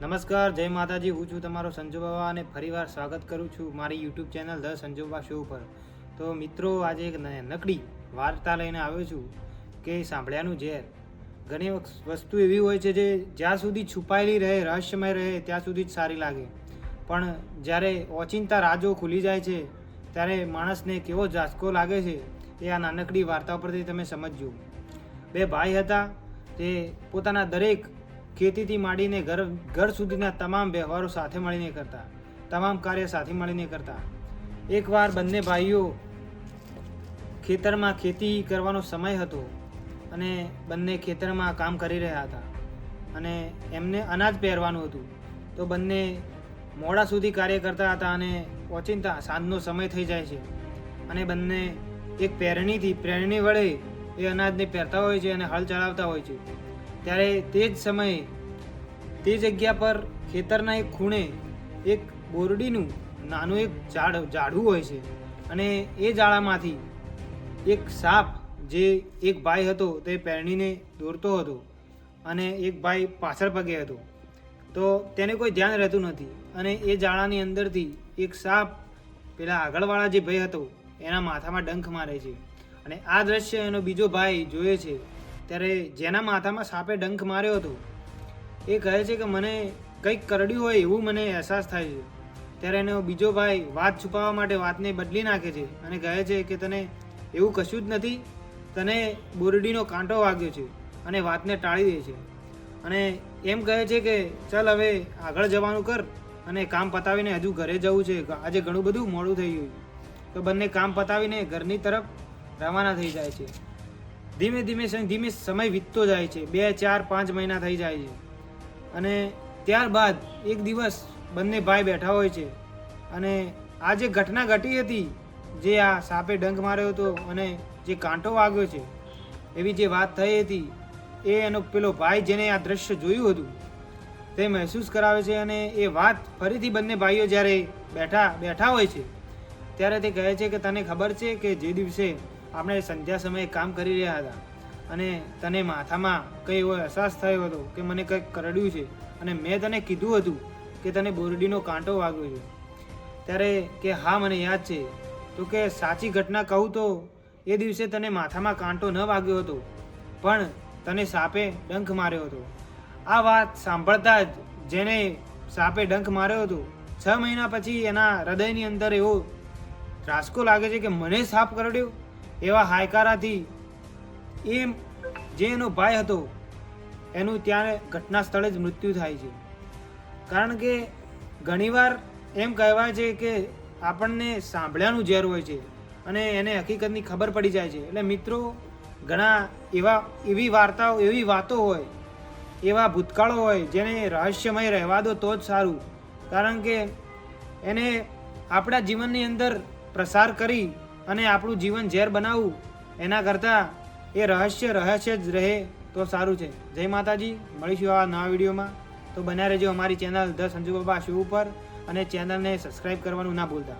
નમસ્કાર, જય માતાજી. હું છું તમારો સંજુ બાબા અને ફરીવાર સ્વાગત કરું છું મારી YouTube channel the Sanjoba show પર. તો મિત્રો, આજે એક નકડી વાર્તા લઈને આવ્યો છું કે સાંભળ્યાનું ઝેર. ઘણી વસ્તુ એવી હોય છે જે જ્યાં સુધી છુપાયેલી રહે, રહસ્યમય રહે, ત્યાં સુધી જ સારી લાગે. પણ જ્યારે ઓચિંતા રાજો ખુલી જાય છે, ત્યારે માણસને કેવો ઝાસકો લાગે છે, એ આ નાનકડી વાર્તા પરથી તમે સમજજો. બે ભાઈ હતા, તે પોતાના દરેક ખેતીથી માંડીને ઘર ઘર સુધીના તમામ વ્યવહારો સાથે મળીને કરતા, તમામ કાર્ય સાથે મળીને કરતા. એકવાર બંને ભાઈઓ ખેતરમાં ખેતી કરવાનો સમય હતો અને બંને ખેતરમાં કામ કરી રહ્યા હતા અને એમને અનાજ પહેરવાનું હતું, તો બંને મોડા સુધી કાર્ય કરતા હતા અને ઓચિંતા, સાંજનો સમય થઈ જાય છે અને બંને એક પહેરણીથી પ્રેરણી વડે એ અનાજને પહેરતા હોય છે અને હળ ચલાવતા હોય છે. ત્યારે તે જ સમયે તે જગ્યા પર ખેતરના એક ખૂણે એક બોરડીનું નાનું એક ઝાડ, ઝાડવું હોય છે અને એ ઝાડામાંથી એક સાપ જે એક ભાઈ હતો તે પહેરણીને દોરતો હતો અને એક ભાઈ પાછળ પગે હતો. તો તેને કોઈ ધ્યાન રહેતું નથી અને એ જાળાની અંદરથી એક સાપ, પેલા આગળવાળા જે ભાઈ હતો, એના માથામાં ડંખ મારે છે અને આ દ્રશ્ય એનો બીજો ભાઈ જોયે છે. ત્યારે જેના માથામાં સાપે ડંખ માર્યો હતો, એ કહે છે કે મને કંઈક કરડ્યું હોય એવું મને અહેસાસ થાય છે. ત્યારે એનો બીજો ભાઈ વાત છુપાવવા માટે વાતને બદલી નાખે છે અને કહે છે કે તને એવું કશું જ નથી, તને બોરડીનો કાંટો વાગ્યો છે અને વાતને ટાળી દે છે. અને એમ કહે છે કે ચાલ હવે આગળ જવાનું કર અને કામ પતાવીને હજુ ઘરે જવું છે, આજે ઘણું બધું મોડું થઈ ગયું તો બંને કામ પતાવીને ઘરની તરફ રવાના થઈ જાય છે. ધીમે ધીમે ધીમે સમય વીતતો જાય છે. બે, ચાર, પાંચ મહિના થઈ જાય છે. અને ત્યારબાદ એક દિવસ બંને ભાઈ બેઠા હોય છે. અને આ જે ઘટના ઘટી હતી, જે આ સાપે ડંખ માર્યો હતો અને જે કાંટો વાગ્યો છે, એવી જે વાત થઈ હતી, એ એનો પેલો ભાઈ જેને આ દ્રશ્ય જોયું હતું, તે મહેસૂસ કરાવે છે અને એ વાત ફરીથી બંને ભાઈઓ જ્યારે બેઠા બેઠા હોય છે ત્યારે તે કહે છે કે તને ખબર છે કે જે દિવસે આપણે સંધ્યા સમયે કામ કરી રહ્યા હતા અને તને માથામાં કંઈ એવો અહેસાસ થયો હતો કે મને કંઈક કરડ્યું છે અને મેં તને કીધું હતું કે તને બોરડીનો કાંટો વાગ્યો છે. ત્યારે કે હા, મને યાદ છે. તો કે સાચી ઘટના કહું તો એ દિવસે તને માથામાં કાંટો ન વાગ્યો હતો, પણ તને સાપે ડંખ માર્યો હતો. આ વાત સાંભળતા જ જેને સાપે ડંખ માર્યો હતો, છ મહિના પછી એના હૃદયની અંદર એવો ત્રાસકો લાગે છે કે મને સાપ કરડ્યો? એવા હાયકારાથી એ જે એનો ભાઈ હતો, એનું ત્યાં ઘટના સ્થળે જ મૃત્યુ થાય છે. કારણ કે ઘણીવાર એમ કહેવાય છે કે આપણને સાંભળ્યાનું ઝેર હોય છે અને એને હકીકતની ખબર પડી જાય છે. એટલે મિત્રો, ઘણા એવા, એવી વાર્તાઓ, એવી વાતો હોય, એવા ભૂતકાળો હોય જેને રહસ્યમય રહેવા દો તો જ સારું. કારણ કે એને આપણા જીવનની અંદર પ્રસાર કરી અને આપણું જીવન ઝેર બનાવવું, એના કરતાં એ રહસ્ય રહસ્ય જ રહે તો સારું છે. જય માતાજી, મળીશું આ નવા વિડીયોમાં. તો બન્યા રહેજો અમારી channel the Sanju Baba show ઉપર અને ચેનલને સબસ્ક્રાઈબ કરવાનું ના ભૂલતા.